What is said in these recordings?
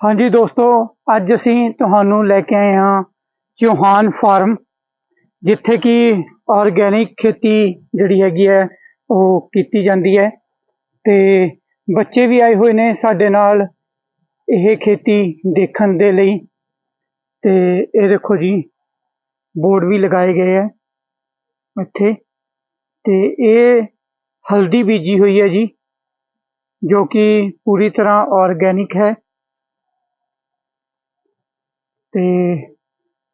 ਹਾਂਜੀ ਦੋਸਤੋ, ਅੱਜ ਅਸੀਂ ਤੁਹਾਨੂੰ ਲੈ ਕੇ ਆਏ ਹਾਂ ਚੌਹਾਨ ਫਾਰਮ, ਜਿੱਥੇ ਕਿ ਆਰਗੈਨਿਕ ਖੇਤੀ ਜਿਹੜੀ ਹੈਗੀ ਹੈ, ਉਹ ਕੀਤੀ ਜਾਂਦੀ ਹੈ। ਤੇ ਬੱਚੇ ਵੀ ਆਏ ਹੋਏ ਨੇ ਸਾਡੇ ਨਾਲ ਇਹ ਖੇਤੀ ਦੇਖਣ ਦੇ ਲਈ। ਤੇ ਇਹ ਦੇਖੋ ਜੀ, ਬੋਰਡ ਵੀ ਲਗਾਏ ਗਏ ਹੈ ਇੱਥੇ। ਤੇ ਇਹ ਹਲਦੀ ਬੀਜੀ ਹੋਈ ਹੈ ਜੀ, ਜੋ ਕਿ ਪੂਰੀ ਤਰ੍ਹਾਂ ਆਰਗੈਨਿਕ ਹੈ। ਤੇ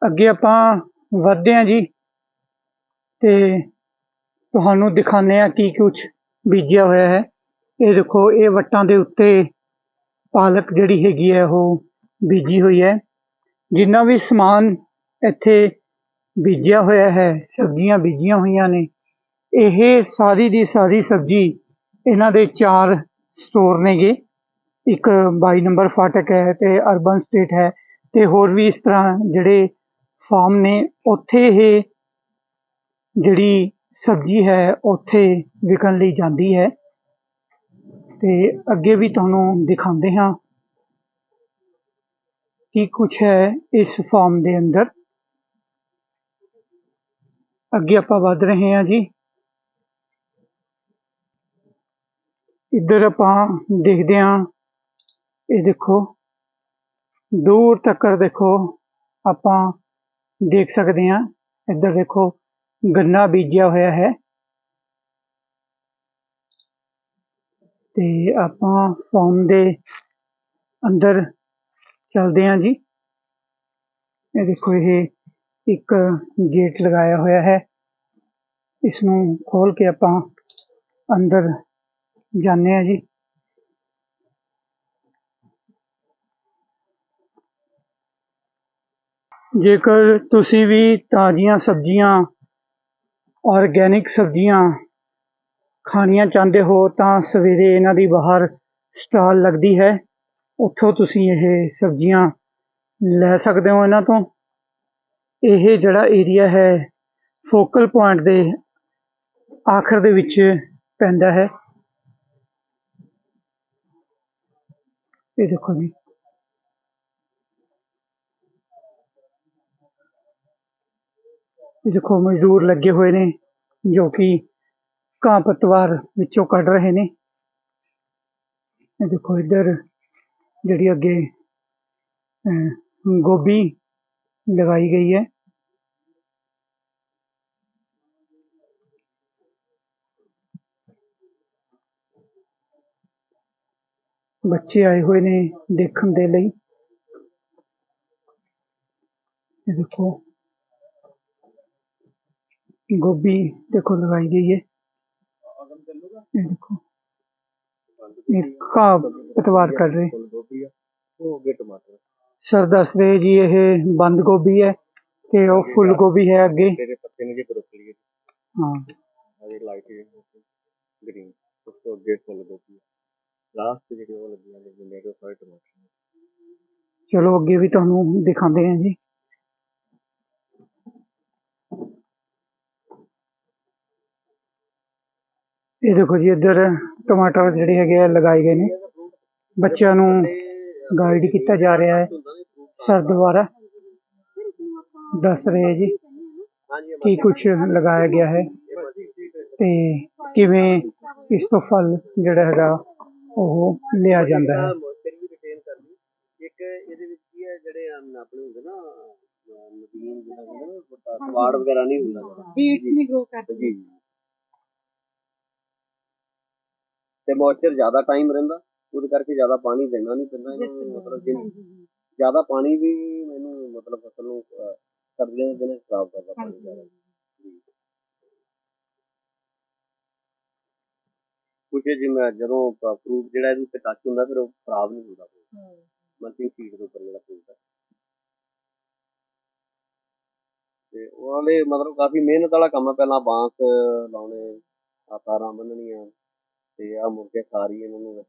ਅੱਗੇ ਆਪਾਂ ਵਧਦੇ ਹਾਂ ਜੀ ਤੇ ਤੁਹਾਨੂੰ ਦਿਖਾਉਂਦੇ ਹਾਂ ਕੀ ਕੁਝ ਬੀਜਿਆ ਹੋਇਆ ਹੈ। ਇਹ ਦੇਖੋ, ਇਹ ਵੱਟਾਂ ਦੇ ਉੱਤੇ ਪਾਲਕ ਜਿਹੜੀ ਹੈਗੀ ਹੈ, ਉਹ ਬੀਜੀ ਹੋਈ ਹੈ। ਜਿੰਨਾ ਵੀ ਸਮਾਨ ਇੱਥੇ ਬੀਜਿਆ ਹੋਇਆ ਹੈ, ਸਬਜ਼ੀਆਂ ਬੀਜੀਆਂ ਹੋਈਆਂ ਨੇ, ਇਹ ਸਾਰੀ ਦੀ ਸਾਰੀ ਸਬਜ਼ੀ ਇਹਨਾਂ ਦੇ ਚਾਰ ਸਟੋਰ ਨੇਗੇ। ਇੱਕ 22 ਨੰਬਰ ਫਾਟਕ ਹੈ ਤੇ ਅਰਬਨ ਸਟੇਟ ਹੈ। ਤੇ ਹੋਰ ਵੀ ਇਸ ਤਰ੍ਹਾਂ ਜਿਹੜੇ ਫਾਰਮ ਨੇ, ਉੱਥੇ ਇਹ ਜਿਹੜੀ ਸਬਜ਼ੀ ਹੈ, ਉੱਥੇ ਵਿਕਣ ਲਈ ਜਾਂਦੀ ਹੈ। ਤੇ ਅੱਗੇ ਵੀ ਤੁਹਾਨੂੰ ਦਿਖਾਉਂਦੇ ਹਾਂ ਕੀ ਕੁਛ ਹੈ ਇਸ ਫਾਰਮ ਦੇ ਅੰਦਰ। ਅੱਗੇ ਆਪਾਂ ਵੱਧ ਰਹੇ ਹਾਂ ਜੀ। ਇੱਧਰ ਆਪਾਂ ਦੇਖਦੇ ਹਾਂ। ਇਹ ਦੇਖੋ। ਦੂਰ ਤੱਕ ਦੇਖੋ, ਆਪਾਂ ਦੇਖ ਸਕਦੇ ਹਾਂ। ਇੱਧਰ ਦੇਖੋ, ਗੰਨਾ ਬੀਜਿਆ ਹੋਇਆ ਹੈ। ਤੇ ਆਪਾਂ ਫਾਰਮ ਦੇ ਅੰਦਰ ਚਲਦੇ ਹਾਂ ਜੀ। ਇਹ ਦੇਖੋ, ਇਹ ਇੱਕ ਗੇਟ ਲਗਾਇਆ ਹੋਇਆ ਹੈ। ਇਸ ਨੂੰ ਖੋਲ ਕੇ ਆਪਾਂ ਅੰਦਰ ਜਾਂਦੇ ਹਾਂ ਜੀ। ਜੇਕਰ ਤੁਸੀਂ ਵੀ ਤਾਜ਼ੀਆਂ ਸਬਜ਼ੀਆਂ ਆਰਗੈਨਿਕ ਸਬਜ਼ੀਆਂ ਖਾਣੀਆਂ ਚਾਹੁੰਦੇ ਹੋ, ਤਾਂ ਸਵੇਰੇ ਇਹਨਾਂ ਦੀ ਬਾਹਰ ਸਟਾਲ ਲੱਗਦੀ ਹੈ। ਉੱਥੋਂ ਤੁਸੀਂ ਇਹ ਸਬਜ਼ੀਆਂ ਲੈ ਸਕਦੇ ਹੋ ਇਹਨਾਂ ਤੋਂ। ਇਹ ਜਿਹੜਾ ਏਰੀਆ ਹੈ ਫੋਕਲ ਪੁਆਇੰਟ ਦੇ ਆਖਰ ਦੇ ਵਿੱਚ ਪੈਂਦਾ ਹੈ। ਇਹ ਦੇਖੋ ਜੀ। ਦੇਖੋ ਮਜ਼ਦੂਰ ਲੱਗੇ ਹੋਏ ਨੇ ਜੋ ਕਿ ਘਾਹ ਪਤਵਾਰ ਵਿੱਚੋਂ ਕੱਢ ਰਹੇ ਨੇ ਇਹ ਦੇਖੋ ਇੱਧਰ ਜਿਹੜੀ ਅੱਗੇ ਅਹ, ਗੋਭੀ ਲਗਾਈ ਗਈ ਹੈ ਬੱਚੇ ਆਏ ਹੋਏ ਨੇ ਦੇਖਣ ਦੇ ਲਈ ਇਹ ਦੇਖੋ ਗੋਭੀ ਦੇਖੋ ਲਗਾਈ ਗਈ ਹੈ। ਇਹ ਦੇਖੋ। ਇਹ ਘਾਹ ਪਤਵਾਰ ਕੱਢ ਰਹੇ। ਗੋਭੀ ਆ ਉਹ ਅੱਗੇ ਟਮਾਟਰ ਸਰ, ਦੱਸ ਰਹੇ ਬੰਦ ਗੋਭੀ ਹੈ ਤੇ ਉਹ ਫੁੱਲ ਗੋਭੀ ਹੈ ਅੱਗੇ। ਤੇਰੇ ਪੱਤੇ ਨੇ ਜੇ ਬਰੋਕਲੀ ਹਾਂ। ਅਜੇ ਲਾਈਟ ਗ੍ਰੀਨ ਉਸ ਤੋਂ ਅੱਗੇ ਫੁੱਲ ਗੋਭੀ ਲਾਸਟ ਜਿਹੜੇ ਉਹ ਲੱਗੀਆਂ ਨੇ ਜਿੰਨੇ ਕਿ ਸਾਰੇ ਟਮਾਟਰ ਚਲੋ, ਅੱਗੇ ਵੀ ਤੁਹਾਨੂੰ ਦਿਖਾਉਂਦੇ ਹਾਂ ਜੀ। ਇਹ ਦੇਖੋ ਜੀ ਇੱਧਰ ਟਮਾਟਰ ਜਿਹੜੇ ਹੈਗੇ ਆ ਲਗਾਏ ਗਏ ਨੇ। ਬੱਚਿਆਂ ਨੂੰ ਗਾਈਡ ਕੀਤਾ ਜਾ ਰਿਹਾ ਹੈ। ਸਰ ਦੁਆਰਾ ਦੱਸ ਰਹੇ ਜੀ ਕੀ ਕੁਝ ਲਗਾਇਆ ਗਿਆ ਹੈ ਤੇ ਕਿਵੇਂ ਇਸ ਤੋਂ ਫਲ ਜਿਹੜਾ ਹੈਗਾ ਉਹ ਲਿਆ ਜਾਂਦਾ ਹੈ। ਇੱਕ ਇਹਦੇ ਵਿੱਚ ਕੀ ਹੈ ਜਿਹੜੇ ਅਮ ਆਪਣੇ ਹੁੰਦੇ ਨਾ ਨਦੀਨ ਜਿਹੜਾ ਹੁੰਦਾ ਨਾ ਸਵਾੜ ਵਗੈਰਾ ਨਹੀਂ ਹੁੰਦਾ ਬੀਟਸ ਨਹੀਂ ਗਰੋ ਕਰਦੇ। ਜੀ ਜੀ ਤੇ ਮੋਇਸਚਰ ਜ਼ਿਆਦਾ ਟਾਈਮ ਰਹਿੰਦਾ ਉਹਦੇ ਕਰਕੇ ਜ਼ਿਆਦਾ ਪਾਣੀ ਦੇਣਾ ਨਹੀਂ ਪੈਂਦਾ ਇਹਨਾਂ ਮਤਲਬ ਜੇ ਜ਼ਿਆਦਾ ਪਾਣੀ ਵੀ ਮੈਨੂੰ ਮਤਲਬ ਫਸਲ ਨੂੰ ਅਹ, ਸਰਦੀਆਂ ਦੇ ਦਿਨਾਂ 'ਚ ਖਰਾਬ ਕਰਦਾ ਪਾਣੀ ਜ਼ਿਆਦਾ। ਜੀ। ਕੁਝ ਜਿਵੇਂ ਜਦੋਂ ਫਰੂਟ ਜਿਹੜਾ ਇਹਦੇ ਉੱਤੇ ਟੱਚ ਹੁੰਦਾ ਫਿਰ ਉਹ ਖਰਾਬ ਨਹੀਂ ਹੁੰਦਾ। ਮਲਟਿੰਗ ਸ਼ੀਟ ਦੇ ਉੱਪਰ ਜਿਹੜਾ ਫਰੂਟ ਹੈ ਤੇ ਉਹ ਵਾਲੇ ਮਤਲਬ ਕਾਫੀ ਮਿਹਨਤ ਵਾਲਾ ਕੰਮ ਹੈ ਪਹਿਲਾਂ ਬਾਂਸ ਲਾਉਣੇ ਆ ਤਾਰਾਂ ਬੰਨਣੀਆਂ ਤੇ ਆ ਮੁਰਗੇ ਸਾਰੀ ਇਹਨਾਂ ਨੂੰ।